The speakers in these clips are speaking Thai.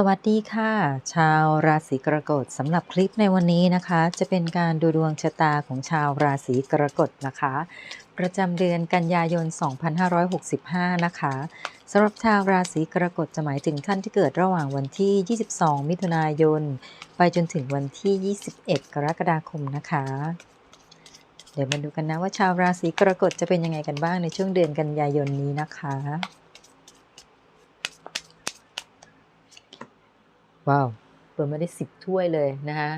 สวัสดีค่ะ ชาวราศีกรกฎสำหรับคลิปในวันนี้นะคะ จะเป็นการดูดวงชะตาของชาวราศีกรกฎนะคะ ประจำเดือนกันยายน 2565 นะคะสำหรับชาวราศีกรกฎจะหมายถึงท่านที่เกิดระหว่างวันที่ 22 มิถุนายน ไปจนถึงวันที่ 21 กรกฎาคมนะคะ เดี๋ยวมาดูกันนะว่าชาวราศีกรกฎจะเป็นยังไงกันบ้างในช่วงเดือนกันยายนนี้นะคะ ว้าวเปิดมาได้สิบถ้วยเลยนะคะ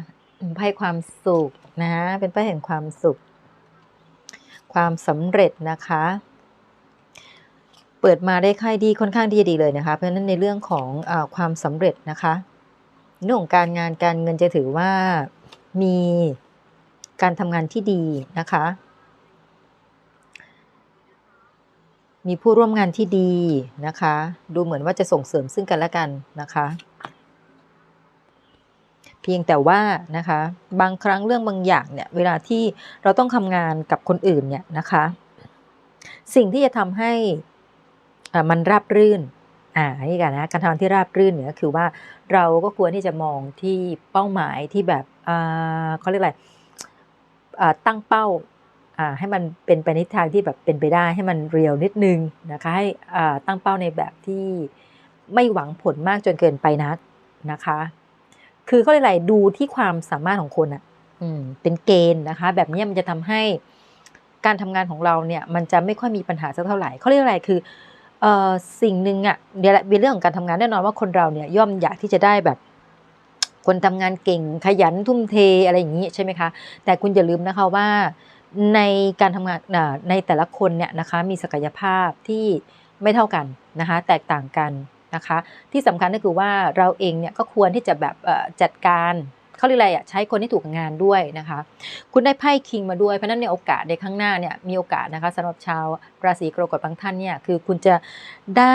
ไพ่ความสุขนะะเป็นไพ่แห่งความสุข ความสำเร็จนะคะ เปิดมาได้ค่ายดีค่อนข้างดีดีเลยนะคะ เพราะฉะนั้นในเรื่องของอความสำเร็จนะคะเรื่องของการงานการเงินจะถือว่ามีการทำงานที่ดีนะคะ มีผู้ร่วมงานที่ดีนะคะ ดูเหมือนว่าจะส่งเสริมซึ่งกันและกันนะคะ พียงแต่ว่านะคะบางครั้งเรื่องบางอย่างเนี่ยเวลาที่เราต้องทำงานกับคนอื่นเนี่ยนะคะ สิ่งที่จะทำให้มันราบรื่นอ่านี่กันนะการทำงานที่ราบรื่นเนี่ยคือว่าเราก็ควรที่จะมองที่เป้าหมายที่แบบอ่าเขาเรียกอะไรตั้งเป้าให้มันเป็นไปในทางที่แบบเป็นไปได้ให้มันเรียวนิดนึงนะคะให้ตั้งเป้าในแบบที่ไม่หวังผลมากจนเกินไปนักนะคะ คือเขาเรียกอะไรดูที่ความสามารถของคนอะอืมเป็นเกณฑ์นะคะ แบบนี้มันจะทำให้การทำงานของเราเนี่ย มันจะไม่ค่อยมีปัญหาสักเท่าไหร่เขาเรียกอะไรคือเอ่อสิ่งหนึ่งอะเดี๋ยวเป็นเรื่องของการทำงานแน่นอนว่าคนเราเนี่ยย่อมอยากที่จะได้แบบ คนทำงานเก่งขยันทุ่มเทอะไรอย่างนี้ใช่ไหมคะ แต่คุณอย่าลืมนะคะว่าในการทำงานในแต่ละคนเนี่ยนะคะ มีศักยภาพที่ไม่เท่ากันนะคะ แตกต่างกัน นะคะ ที่สำคัญก็คือว่าเราเองเนี่ยก็ควรที่จะแบบจัดการเขาเรียกอะไรอะใช้คนที่ถูกงานด้วยนะคะ คุณได้ไพ่คิงมาด้วยเพราะนั้นในโอกาสในข้างหน้าเนี่ยมีโอกาสนะคะสำหรับชาวราศีกรกฎบางท่านเนี่ยคือคุณจะได้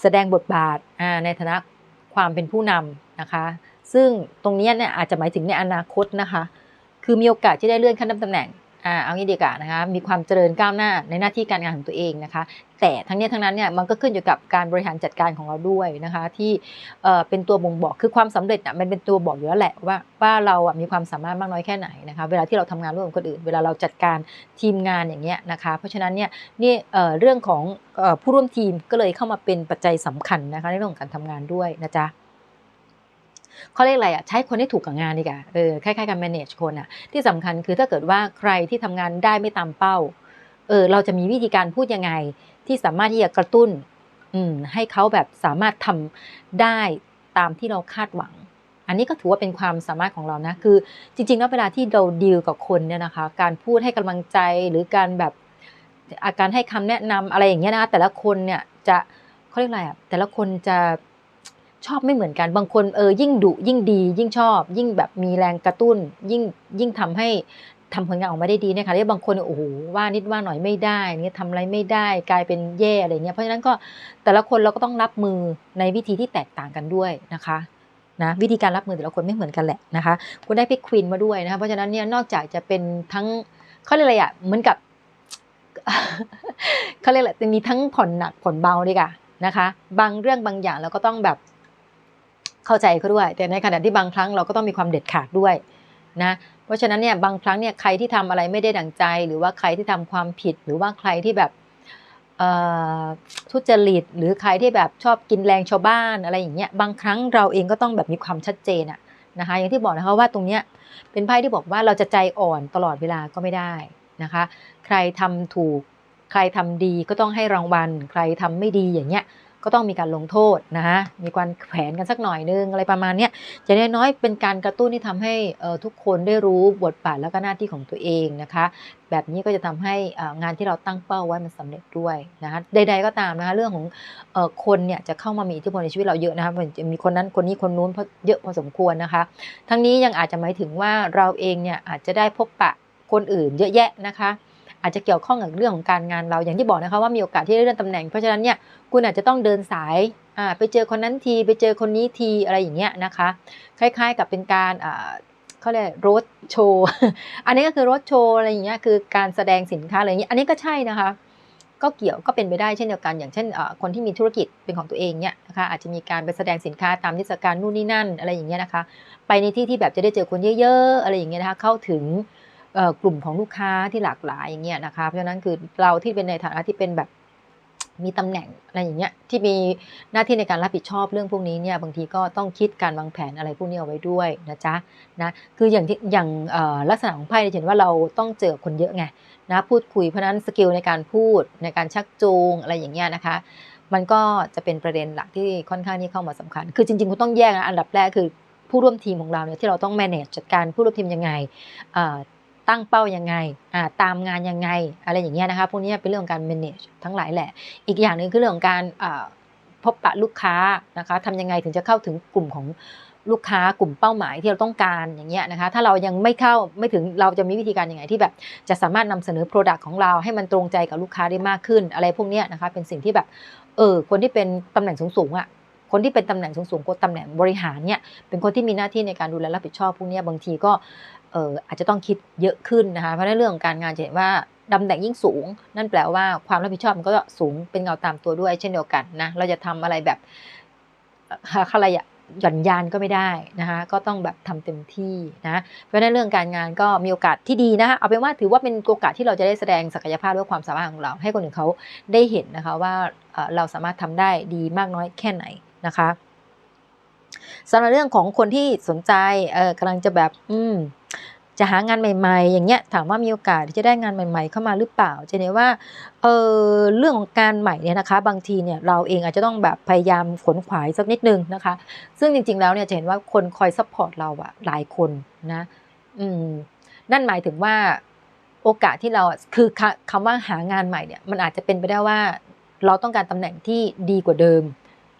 แสดงบทบาทในฐานะความเป็นผู้นำนะคะ ซึ่งตรงนี้เนี่ยอาจจะหมายถึงในอนาคตนะคะ คือมีโอกาสที่ได้เลื่อนขั้นตำแหน่ง อ่าเอางี้ดีกว่านะคะมีความเจริญก้าวหน้าในหน้าที่การงานของตัวเองนะคะ แต่ทั้งนี้ทั้งนั้นเนี่ยมันก็ขึ้นอยู่กับการบริหารจัดการของเราด้วยนะคะ ที่เอ่อเป็นตัวบ่งบอกคือความสำเร็จอะมันเป็นตัวบอกอยู่แล้วแหละว่าว่าเราอะมีความสามารถมากน้อยแค่ไหนนะคะ เวลาที่เราทำงานร่วมกับคนอื่น เวลาเราจัดการทีมงานอย่างเงี้ยนะคะ เพราะฉะนั้นเนี่ยนี่เอ่อเรื่องของผู้ร่วมทีมก็เลยเข้ามาเป็นปัจจัยสำคัญนะคะในเรื่องของการทำงานด้วยนะจ๊ะ เขาเรียกอะไรอะใช้คนที่ถูกกับงานดีกว่าเออคล้ายๆกัน manage คนอะที่สำคัญคือถ้าเกิดว่าใครที่ทำงานได้ไม่ตามเป้าเออเราจะมีวิธีการพูดยังไง ที่สามารถที่จะกระตุ้นอืมให้เขาแบบสามารถทำได้ตามที่เราคาดหวัง อันนี้ก็ถือว่าเป็นความสามารถของเรานะคือ จริงๆแล้วเวลาที่เราดีลกับคนเนี่ยนะคะ การพูดให้กำลังใจหรือการแบบอาการให้คำแนะนำอะไรอย่างเงี้ยนะแต่ละคนเนี่ยจะเขาเรียกอะไรอะแต่ละคนจะ ชอบไม่เหมือนกันบางคนเออยิ่งดุยิ่งดี ยิ่งชอบ ยิ่งแบบมีแรงกระตุ้น ยิ่งยิ่งทำให้ทำผลงานออกมาได้ดีนะคะแล้วบางคนโอ้โหว่านิดว่าหน่อยไม่ได้เนี่ยทำอะไรไม่ได้กลายเป็นแย่อะไรเงี้ยเพราะฉะนั้นก็แต่ละคนเราก็ต้องรับมือในวิธีที่แตกต่างกันด้วยนะคะนะวิธีการรับมือแต่ละคนไม่เหมือนกันแหละนะคะคุณได้พิกควินมาด้วยนะคะเพราะฉะนั้นเนี่ยนอกจากจะเป็นทั้งเขาเรียกอะไรอะเหมือนกับเขาเรียกอะไรจะมีทั้งผ่อนหนักผ่อนเบาดีกว่านะคะ บางเรื่องบางอย่างเราก็ต้องแบบ เข้าใจเขาด้วย แต่ในขณะที่บางครั้งเราก็ต้องมีความเด็ดขาดด้วยนะเพราะฉะนั้นเนี่ยบางครั้งเนี่ยใครที่ทำอะไรไม่ได้ดังใจ หรือว่าใครที่ทำความผิด หรือว่าใครที่แบบทุจริตหรือใครที่แบบชอบกินแรงชาวบ้านอะไรอย่างเงี้ยบางครั้งเราเองก็ต้องแบบมีความชัดเจนอะนะคะอย่างที่บอกนะคะว่าตรงเนี้ยเป็นไพ่ที่บอกว่าเราจะใจอ่อนตลอดเวลาก็ไม่ได้นะคะ ใครทำถูก ใครทำดีก็ต้องให้รางวัล ใครทำไม่ดีอย่างเงี้ย ก็ต้องมีการลงโทษนะฮะมีการแขวนกันสักหน่อยนึงอะไรประมาณนี้จะได้น้อยเป็นการกระตุ้นที่ทำให้ทุกคนได้รู้บทบาทแล้วก็หน้าที่ของตัวเองนะคะ แบบนี้ก็จะทำให้งานที่เราตั้งเป้าไว้มันสำเร็จด้วยนะคะใด ๆก็ตามนะคะเรื่องของคนเนี่ยจะเข้ามามีอิทธิพลในชีวิตเราเยอะนะคะจะมีคนนั้นคนนี้คนนู้นเยอะพอสมควรนะคะ ทั้งนี้ยังอาจจะหมายถึงว่าเราเองเนี่ยอาจจะได้พบปะคนอื่นเยอะแยะนะคะ อาจจะเกี่ยวข้องกับเรื่องของการงานเราอย่างที่บอกนะคะว่ามีโอกาสที่ได้เลื่อนตำแหน่งเพราะฉะนั้นเนี่ยคุณอาจจะต้องเดินสายไปเจอคนนั้นทีไปเจอคนนี้ทีอะไรอย่างเงี้ยนะคะ คล้ายๆกับเป็นการเขาเรียกรถโชว์อันนี้ก็คือรถโชว์อะไรอย่างเงี้ยคือการแสดงสินค้าอะไรอย่างเงี้ยอันนี้ก็ใช่นะคะก็เกี่ยวก็เป็นไปได้เช่นเดียวกันอย่างเช่นคนที่มีธุรกิจเป็นของตัวเองเนี่ยนะคะอาจจะมีการไปแสดงสินค้าตามเทศกาลนู่นนี่นั่นอะไรอย่างเงี้ยนะคะ ไปในที่ที่แบบจะได้เจอคนเยอะๆอะไรอย่างเงี้ยนะคะเข้าถึง กลุ่มของลูกค้าที่หลากหลายอย่างเงี้ยนะคะ เพราะฉะนั้นคือเราที่เป็นในฐานะที่เป็นแบบมีตำแหน่งอะไรอย่างเงี้ยที่มีหน้าที่ในการรับผิดชอบเรื่องพวกนี้เนี่ยบางทีก็ต้องคิดการวางแผนอะไรพวกนี้เอาไว้ด้วยนะจ๊ะนะคืออย่างที่อย่างลักษณะของไพ่เนี่ยจะเห็นว่าเราต้องเจอคนเยอะไงนะพูดคุยเพราะนั้นสกิลในการพูดในการชักจูงอะไรอย่างเงี้ยนะคะ มันก็จะเป็นประเด็นหลักที่ค่อนข้างที่เข้ามาสำคัญ คือจริงๆคุณต้องแยกนะอันดับแรกคือผู้ร่วมทีมของเราเนี่ยที่เราต้อง manage จัดการผู้ร่วมทีมยังไง ตั้งเป้ายังไงอ่าตามงานยังไง อะไรอย่างเงี้ยนะคะพวกนี้เป็นเรื่องของการ manage ทั้งหลายแหละ อีกอย่างหนึ่งคือเรื่องของการพบปะลูกค้านะคะทำยังไงถึงจะเข้าถึงกลุ่มของลูกค้ากลุ่มเป้าหมายที่เราต้องการอย่างเงี้ยนะคะถ้าเรายังไม่เข้าไม่ถึงเราจะมีวิธีการยังไงที่แบบจะสามารถนำเสนอ Product ของเราให้มันตรงใจกับลูกค้าได้มากขึ้น อะไรพวกเนี้ยนะคะเป็นสิ่งที่แบบเออคนที่เป็นตำแหน่งสูงๆอะคนที่เป็นตำแหน่งสูงๆก็ตำแหน่งบริหารเนี่ยเป็นคนที่มีหน้าที่ในการดูแลรับผิดชอบพวกเนี้ยบางทีก็ เอออาจจะต้องคิดเยอะขึ้นนะคะเพราะในเรื่องของการงานจะเห็นว่าตำแหน่งยิ่งสูง นั่นแปลว่าความรับผิดชอบมันก็สูงเป็นเงาตามตัวด้วยเช่นเดียวกันนะเราจะทำอะไรแบบอะไรอะหย่อนยานก็ไม่ได้นะคะก็ต้องแบบทำเต็มที่นะเพราะฉะนั้นเรื่องการงานก็มีโอกาสที่ดีนะคะเอาเป็นว่าถือว่าเป็นโอกาสที่เราจะได้แสดงศักยภาพและความสามารถของเรา ให้คนอื่นเขาได้เห็นนะคะว่าเราสามารถทำได้ดีมากน้อยแค่ไหนนะคะสำหรับเรื่องของคนที่สนใจเออกำลังจะแบบ อืม จะหางานใหม่ ๆ อย่างเงี้ยถามว่ามีโอกาสที่จะได้งานใหม่ ๆ เข้ามาหรือเปล่าจะเห็นว่าเออเรื่องของการใหม่เนี่ยนะคะ บางทีเนี่ยเราเองอาจจะต้องแบบพยายามขนขวายสักนิดนึงนะคะ ซึ่งจริง ๆ แล้วเนี่ยจะเห็นว่าคนคอยซัพพอร์ตเราอะหลายคนนะอืมนั่นหมายถึงว่าโอกาสที่เราอะคือคคำว่าหางานใหม่เนี่ยมันอาจจะเป็นไปได้ว่า เราต้องการตำแหน่งที่ดีกว่าเดิม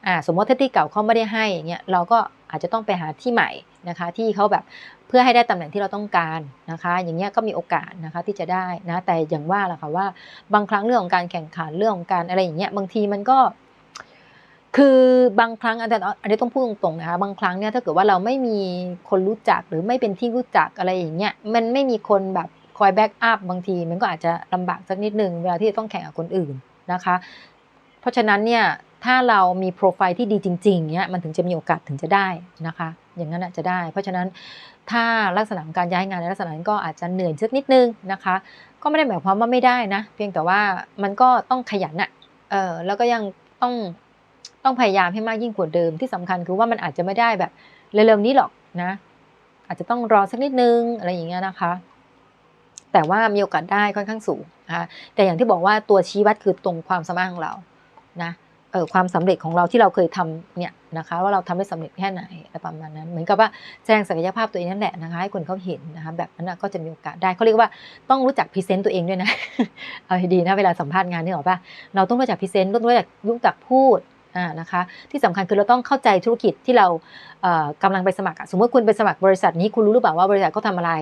อ่าสมมติถ้าที่เก่าเขาไม่ได้ให้อย่างเงี้ยเราก็อาจจะต้องไปหาที่ใหม่นะคะ ที่เขาแบบ เพื่อให้ได้ตำแหน่งที่เราต้องการนะคะ อย่างเงี้ยก็มีโอกาสนะคะที่จะได้นะแต่อย่างว่าแหละค่ะว่า บางครั้งเรื่องของการแข่งขันเรื่องของการอะไรอย่างเงี้ยบางทีมันก็ คือบางครั้งอันนี้อันนี้ต้องพูดตรงๆนะคะบางครั้งเนี่ยถ้าเกิดว่าเราไม่มีคนรู้จักหรือไม่เป็นที่รู้จักอะไรอย่างเงี้ยมันไม่มีคนแบบคอยแบ็กอัพบางทีมันก็อาจจะลำบากสักนิดนึงเวลาที่จะต้องแข่งกับคนอื่นนะคะ เพราะฉะนั้นเนี่ยถ้าเรามีโปรไฟล์ที่ดีจริงๆเนี่ยมันถึงจะมีโอกาสถึงจะได้นะคะ อย่างนั้นอาจจะได้ เพราะฉะนั้น ถ้าลักษณะของการย้ายงานในลักษณะนั้นก็อาจจะเหนื่อยสักนิดนึงนะคะ ก็ไม่ได้หมายความว่าไม่ได้นะ เพียงแต่ว่ามันก็ต้องขยันอะเออแล้วก็ยังต้องต้องพยายามให้มากยิ่งกว่าเดิมที่สำคัญคือว่ามันอาจจะไม่ได้แบบเร็วๆนี้หรอกนะ อาจจะต้องรอสักนิดนึงอะไรอย่างเงี้ยนะคะ แต่ว่ามีโอกาสได้ค่อนข้างสูงนะคะแต่อย่างที่บอกว่าตัวชี้วัดคือตรงความสามารถของเรานะ ความสำเร็จของเราที่เราเคยทำเนี่ยนะคะ ว่าเราทำได้สำเร็จแค่ไหนอะไรประมาณนั้น เหมือนกับว่าแสดงศักยภาพตัวเองนั่นแหละนะคะให้คนเขาเห็นนะคะแบบนั้นก็จะมีโอกาสได้เขาเรียกว่าต้องรู้จักพรีเซนต์ตัวเองด้วยนะเอาให้ดีนะเวลาสัมภาษณ์งานนี่หรอปะเราต้องรู้จักพรีเซนต์ต้องรู้จักรู้จักพูดอ่านะคะที่สำคัญคือเราต้องเข้าใจธุรกิจที่เราเอ่อกำลังไปสมัครสมมติคุณไปสมัครบริษัทนี้คุณรู้หรือเปล่าว่าบริษัทเขาทำอะไร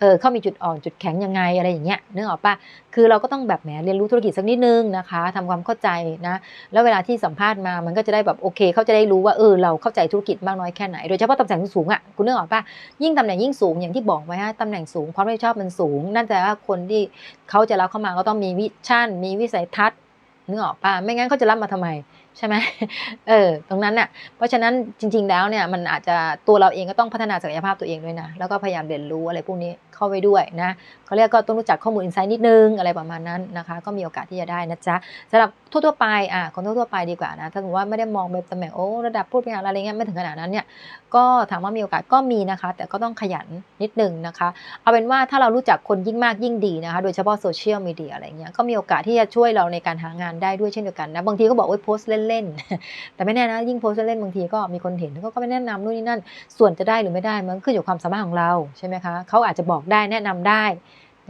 เออเขามีจุดอ่อนจุดแข็งยังไงอะไรอย่างเงี้ยนึกออกปะคือเราก็ต้องแบบแหมเรียนรู้ธุรกิจสักนิดนึงนะคะทำความเข้าใจนะแล้วเวลาที่สัมภาษณ์มามันก็จะได้แบบโอเค เขาจะได้รู้ว่าเออเราเข้าใจธุรกิจมากน้อยแค่ไหนโดยเฉพาะตำแหน่งสูงอะคุณนึกออกปะยิ่งตำแหน่งยิ่งสูงอย่างที่บอกไว้ฮะตำแหน่งสูงความรับผิดชอบมันสูง นั่นแปลว่าคนที่เขาจะรับเข้ามาก็ต้องมีวิชั่น มีวิสัยทัศน์นึกออกปะไม่งั้นเขาจะรับมาทำไมใช่ไหมเออ ตรงนั้นน่ะ เพราะฉะนั้นจริง ๆ แล้วเนี่ยมันอาจจะตัวเราเองก็ต้องพัฒนาศักยภาพตัวเองด้วยนะ แล้วก็พยายามเรียนรู้อะไรพวกนี้ เข้าไปด้วยนะเขาเรียกก็ต้องรู้จักข้อมูลอินไซต์นิดนึงอะไรประมาณนั้นนะคะ ก็มีโอกาสที่จะได้นะจ๊ะสำหรับทั่วๆไปอะคนทั่วๆไปดีกว่านะถ้าสมมติว่าไม่ได้มองแบบตำแหน่งโอ้ระดับผู้บริหารอะไรเงี้ยไม่ถึงขนาดนั้นเนี่ยก็ถามว่ามีโอกาสก็มีนะคะ แต่ก็ต้องขยันนิดนึงนะคะ เอาเป็นว่าถ้าเรารู้จักคนยิ่งมากยิ่งดีนะคะ โดยเฉพาะโซเชียลมีเดียอะไรเงี้ยก็มีโอกาสที่จะช่วยเราในการหางานได้ด้วยเช่นเดียวกันนะบางทีก็บอกว่าโพสต์เล่นๆแต่ไม่แน่นะยิ่งโพสต์เล่นๆบางทีก็มีคนเห็นก็ไม่แนะนำนู่นนี่นั่น ส่วนจะได้หรือไม่ได้มันขึ้นอยู่กับความสามารถของเราใช่ไหมคะเขาอาจจะบอกได้แนะนำได้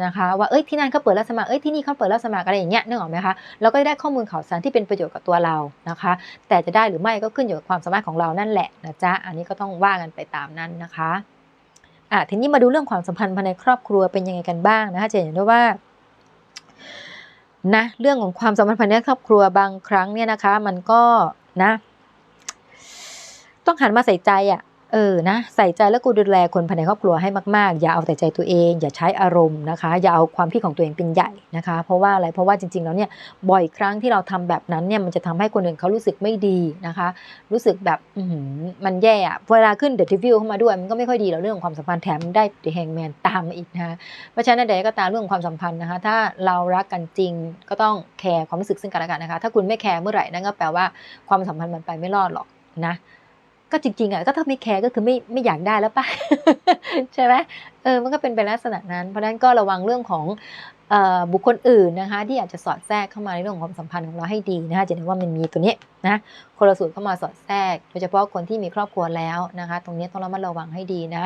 นะคะว่าเอ้ยที่นั่นเขาเปิดรับสมัครเอ้ยที่นี่เขาเปิดรับสมัครอะไรอย่างเงี้ยนึกออกไหมคะเราก็ได้ข้อมูลข่าวสารที่เป็นประโยชน์กับตัวเรานะคะ แต่จะได้หรือไม่ก็ขึ้นอยู่กับความสามารถของเรานั่นแหละนะจ๊ะอันนี้ก็ต้องว่ากันไปตามนั้นนะคะอะทีนี้มาดูเรื่องความสัมพันธ์ภายในครอบครัวเป็นยังไงกันบ้างนะคะจะเห็นได้ว่านะเรื่องของความสัมพันธ์ภายในครอบครัวบางครั้งเนี่ยนะคะ มันก็นะ ต้องหันมาใส่ใจอะ่ะ เออนะใส่ใจและกูดูแลคนภายในครอบครัวให้มากๆ อย่าเอาแต่ใจตัวเอง อย่าใช้อารมณ์นะคะ อย่าเอาความคิดของตัวเองเป็นใหญ่นะคะ เพราะว่าอะไรเพราะว่าจริงๆแล้วเนี่ยบ่อยครั้งที่เราทำแบบนั้นเนี่ยมันจะทำให้คนอื่นเขารู้สึกไม่ดีนะคะ รู้สึกแบบมันแย่เวลาขึ้นเดอะทีวิวเข้ามาด้วยมันก็ไม่ค่อยดีแล้วเรื่องของความสัมพันธ์แถมได้เดอะแฮงแมนตามมาอีกนะคะเพราะฉะนั้นใดก็ตามเรื่องของความสัมพันธ์นะคะ ถ้าเรารักกันจริงก็ต้องแคร์ความรู้สึกซึ่งกันและกันนะคะ ถ้าคุณไม่แคร์เมื่อไหร่นั่นก็แปลว่าความสัมพันธ์มันไปไม่รอดหรอกนะ ก็จริงๆอะก็ถ้าไม่แคร์ก็คือไม่ไม่อยากได้แล้วป่ะใช่ไหมเออมันก็เป็นไปลักษณะนั้น เพราะฉะนั้นก็ระวังเรื่องของออบุคคลอื่นนะคะ ที่อาจจะสอดแทรกเข้ามาในเรื่องของความสัมพันธ์ของเราให้ดีนะคะจะเห็นว่ามันมีตัวนี้นะคนละส่วนเข้ามาสอดแทรก โดยเฉพาะคนที่มีครอบครัวแล้วนะคะ ตรงนี้ต้องระมัดระวังให้ดีนะ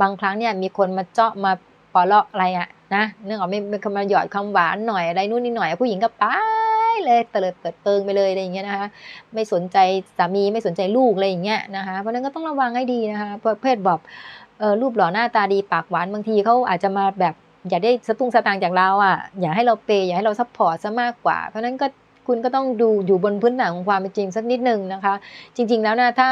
บางครั้งเนี่ยมีคนมาเจาะมาปอเลาะอะไรอะนะเนื่องจากไม่ไม่มาหยอดคำหวานหน่อยอะไรนู่นนี่หน่อยผู้หญิงก็ไป เลยเตลิดเปิดเปิงไปเลยอะไรอย่างเงี้ยนะคะไม่สนใจสามีไม่สนใจลูกอะไรอย่างเงี้ยนะคะเพราะนั้นก็ต้องระวังให้ดีนะคะเภทแบบเออรูปหล่อหน้าตาดีปากหวานบางทีเขาอาจจะมาแบบอยากได้สตุ้งสตางค์จากเราอะอยากให้เราเปย์อยากให้เราซัพพอร์ตซะมากกว่า เพราะนั้นก็คุณก็ต้องดูอยู่บนพื้นฐานของความเป็นจริงสักนิดนึงนะคะ จริง ๆ แล้วนะถ้า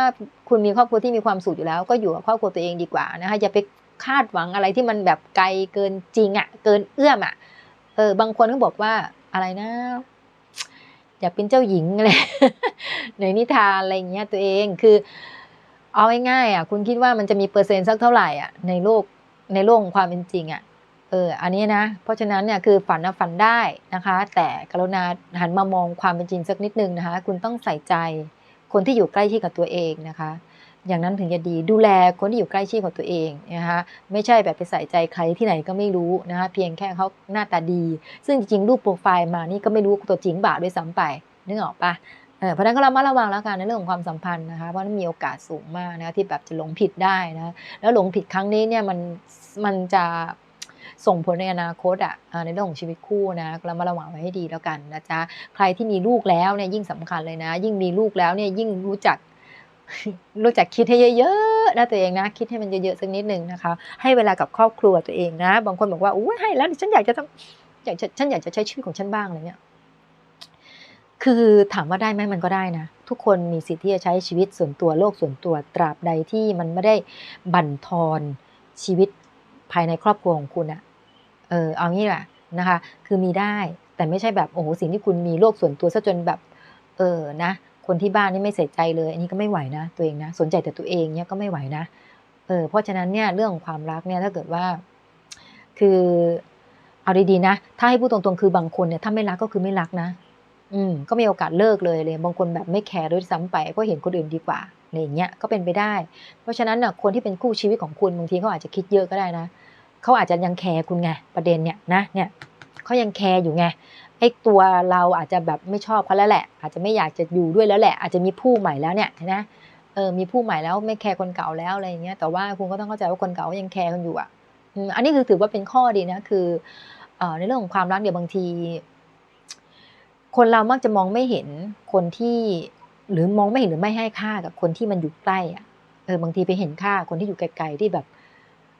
คุณมีครอบครัวที่มีความสุขอยู่แล้ว ก็อยู่กับครอบครัวตัวเองดีกว่านะคะอย่าไปคาดหวังอะไรที่มันแบบไกลเกินจริงอะ เกินเอื้อมอะเออบางคนก็บอกว่าอะไรนะ อยากเป็นเจ้าหญิงอะไรในนิทานอะไรอย่างเงี้ยตัวเองคือเอาง่ายๆอะคุณคิดว่ามันจะมีเปอร์เซ็นต์สักเท่าไหร่อะในโลกในโลกของความเป็นจริงอะเอออันนี้นะ เพราะฉะนั้นเนี่ยคือฝันนะฝันได้นะคะ แต่กรุณาหันมามองความเป็นจริงสักนิดนึงนะคะ คุณต้องใส่ใจคนที่อยู่ใกล้ชิดกับตัวเองนะคะ อย่างนั้นถึงจะดีดูแลคนที่อยู่ใกล้ชิดของตัวเองนะคะไม่ใช่แบบไปใส่ใจใครที่ไหนก็ไม่รู้นะคะเพียงแค่เขาหน้าตาดี ซึ่งจริงๆรูปโปรไฟล์มานี่ก็ไม่รู้ตัวจริงบ่าด้วยซ้ำไปนึกออกปะเพราะนั้นก็ระมัดระวังแล้วกันในเรื่องของความสัมพันธ์นะคะเพราะมันมีโอกาสสูงมากนะที่แบบจะหลงผิดได้นะแล้วหลงผิดครั้งนี้เนี่ยมันมันจะส่งผลในอนาคตอะในเรื่องของชีวิตคู่นะเรามาระวังไว้ให้ดีแล้วกันนะจ๊ะใครที่มีลูกแล้วเนี่ยยิ่งสำคัญเลยนะ ยิ่งมีลูกแล้วเนี่ยยิ่งรู้จัก รู้จักคิดให้เยอะๆนะตัวเองนะ คิดให้มันเยอะๆสักนิดหนึ่งนะคะ ให้เวลากับครอบครัวตัวเองนะ บางคนบอกว่าอุ้ให้แล้วฉันอยากจะทำอยากฉันอยากจะใช้ชีวิตของฉันบ้างอะไรเงี้ยคือถามว่าได้ไหมมันก็ได้นะ ทุกคนมีสิทธิ์ที่จะใช้ชีวิตส่วนตัวโลกส่วนตัวตราบใดที่มันไม่ได้บั่นทอนชีวิตภายในครอบครัวของคุณอะเออเอางี้แหละนะคะ คือมีได้แต่ไม่ใช่แบบโอ้โหสิ่งที่คุณมีโลกส่วนตัวซะจนแบบ เออนะ คนที่บ้านนี่ไม่ใส่ใจเลย อันนี้ก็ไม่ไหวนะตัวเองนะ สนใจแต่ตัวเองเนี่ยก็ไม่ไหวนะเออเพราะฉะนั้นเนี่ยเรื่องของความรักเนี่ยถ้าเกิดว่า คือเอาดีๆนะ ถ้าให้พูดตรงๆคือบางคนเนี่ยถ้าไม่รักก็คือไม่รักนะ อืม ก็มีโอกาสเลิกเลยเลย บางคนแบบไม่แคร์ด้วยซ้ำไปเพราะเห็นคนอื่นดีกว่าอะไรอย่างเงี้ยก็เป็นไปได้ เพราะฉะนั้นน่ะคนที่เป็นคู่ชีวิตของคุณบางทีเขาอาจจะคิดเยอะก็ได้นะเขาอาจจะยังแคร์คุณไงประเด็นเนี่ยนะเนี่ยเขายังแคร์อยู่ไง ไอ้ตัวเราอาจจะแบบไม่ชอบเขาแล้วแหละ อาจจะไม่อยากจะอยู่ด้วยแล้วแหละ อาจจะมีผู้ใหม่แล้วเนี่ยนะเออมีผู้ใหม่แล้วไม่แคร์คนเก่าแล้วอะไรอย่างเงี้ย แต่ว่าคุณก็ต้องเข้าใจว่าคนเก่ายังแคร์กันอยู่อะอันนี้คือถือว่าเป็นข้อดีนะคือเอ่อในเรื่องของความรักเดี๋ยวบางที คนเรามักจะมองไม่เห็นคนที่หรือมองไม่เห็นหรือไม่ให้ค่ากับคนที่มันอยู่ใกล้อะเออบางทีไปเห็นค่าคนที่อยู่ไกลๆที่แบบ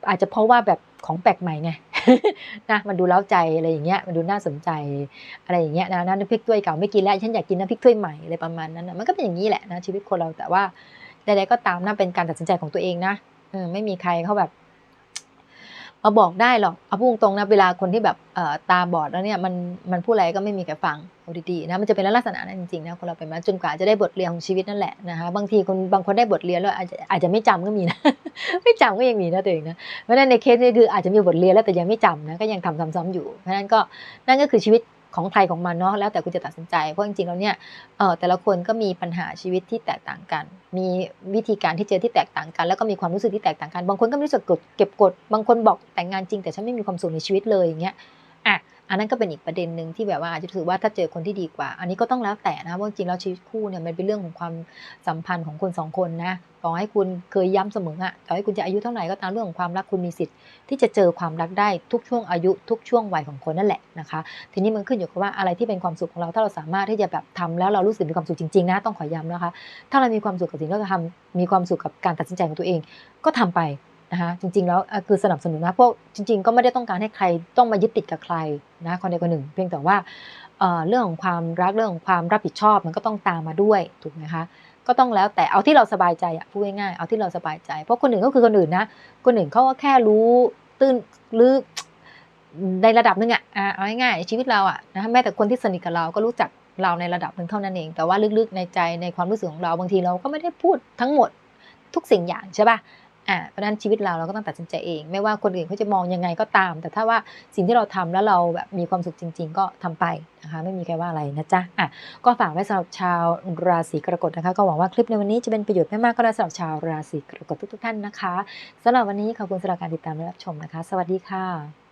อาจจะเพราะว่าแบบของแปลกใหม่ไง นะมันดูเล้าใจอะไรอย่างเงี้ยมันดูน่าสนใจอะไรอย่างเงี้ยนะน้ำพริกถ้วยเก่าไม่กินแล้วฉันอยากกินน้ำพริกถ้วยใหม่อะไรประมาณนั้นนะมันก็เป็นอย่างนี้แหละนะชีวิตคนเราแต่ว่าใดๆก็ตามนั่นเป็นการตัดสินใจของตัวเองนะเออไม่มีใครเขาแบบ มาบอกได้หรอกเอาพูดตรงๆนะเวลาคนที่แบบตาบอดแล้วเนี่ยมันมันพูดอะไรก็ไม่มีใครฟังเอาดีๆนะมันจะเป็นลักษณะนั้นจริงๆนะคนเราเป็นมาจนกว่าจะได้บทเรียนของชีวิตนั่นแหละนะคะบางทีคนบางคนได้บทเรียนแล้วอาจจะอาจจะไม่จำก็มีนะไม่จำก็ยังมีนะตัวเองนะเพราะฉะนั้นในเคสนี้คืออาจจะมีบทเรียนแล้วแต่ยังไม่จำนะก็ยังทำซ้ำๆอยู่เพราะฉะนั้นก็นั่นก็คือชีวิต ของใครของมันเนาะแล้วแต่คุณจะตัดสินใจ เพราะจริงๆแล้วเนี่ยเออแต่ละคนก็มีปัญหาชีวิตที่แตกต่างกัน มีวิธีการที่เจอที่แตกต่างกัน แล้วก็มีความรู้สึกที่แตกต่างกัน บางคนก็ไม่รู้สึกกดเก็บกด บางคนบอกแต่งงานจริง แต่ฉันไม่มีความสุขในชีวิตเลยอย่างเงี้ยอะ อันนั้นก็เป็นอีกประเด็นหนึ่งที่แบบว่าอาจจะถือว่าถ้าเจอคนที่ดีกว่า อันนี้ก็ต้องแล้วแต่นะว่าจริงแล้วชีวิตคู่เนี่ยมันเป็นเรื่องของความสัมพันธ์ของคนสองคนนะต่อให้คุณเคยย้ำเสมออะต่อให้คุณจะอายุเท่าไหร่ก็ตามเรื่องของความรักคุณมีสิทธิ์ที่จะเจอความรักได้ทุกช่วงอายุทุกช่วงวัยของคนนั่นแหละนะคะ ทีนี้มันขึ้นอยู่กับว่าอะไรที่เป็นความสุขของเราถ้าเราสามารถที่จะแบบทำแล้วเรารู้สึกมีความสุขจริงๆนะต้องขอย้ำนะคะ ถ้าเรามีความสุขกับสิ่งที่เราทำมีความสุขกับการตัดสินใจของตัวเอง ก็ทำไป นะคะจริง ๆ แล้วคือสนับสนุนนะพราะจริง ๆ ก็ไม่ได้ต้องการให้ใครต้องมายึดติดกับใครนะคนใดคนหนึ่ง เพียงแต่ว่าเรื่องของความรักเรื่องของความรับผิดชอบมันก็ต้องตามมาด้วยถูกไหมคะก็ต้องแล้วแต่เอาที่เราสบายใจอะพูดง่ายๆเอาที่เราสบายใจ เพราะคนอื่นก็คือคนอื่นนะคนอื่นเขาก็แค่รู้ตื้นหรือในระดับหนึ่งอะเอาง่ายๆชีวิตเราอะนะแม้แต่คนที่สนิทกับเราก็รู้จักเราในระดับหนึ่งเท่านั้นเอง แต่ว่าลึกๆในใจในความรู้สึกของเราบางทีเราก็ไม่ได้พูดทั้งหมดทุกสิ่งอย่างใช่ป่ะ อ่าเพราะนั้นชีวิตเราเราก็ต้องตัดสินใจเอง ไม่ว่าคนอื่นเขาจะมองยังไงก็ตาม แต่ถ้าว่าสิ่งที่เราทำแล้วเราแบบมีความสุขจริง ๆ ก็ทำไปนะคะ ไม่มีใครว่าอะไรนะจ๊ะอะก็ฝากไว้สำหรับชาวราศีกรกฎนะคะ ก็หวังว่าคลิปในวันนี้จะเป็นประโยชน์ไม่มากก็ได้สำหรับชาวราศีกรกฎทุกๆท่านนะคะสำหรับวันนี้ขอบคุณสำหรับการติดตามและรับชมนะคะ สวัสดีค่ะ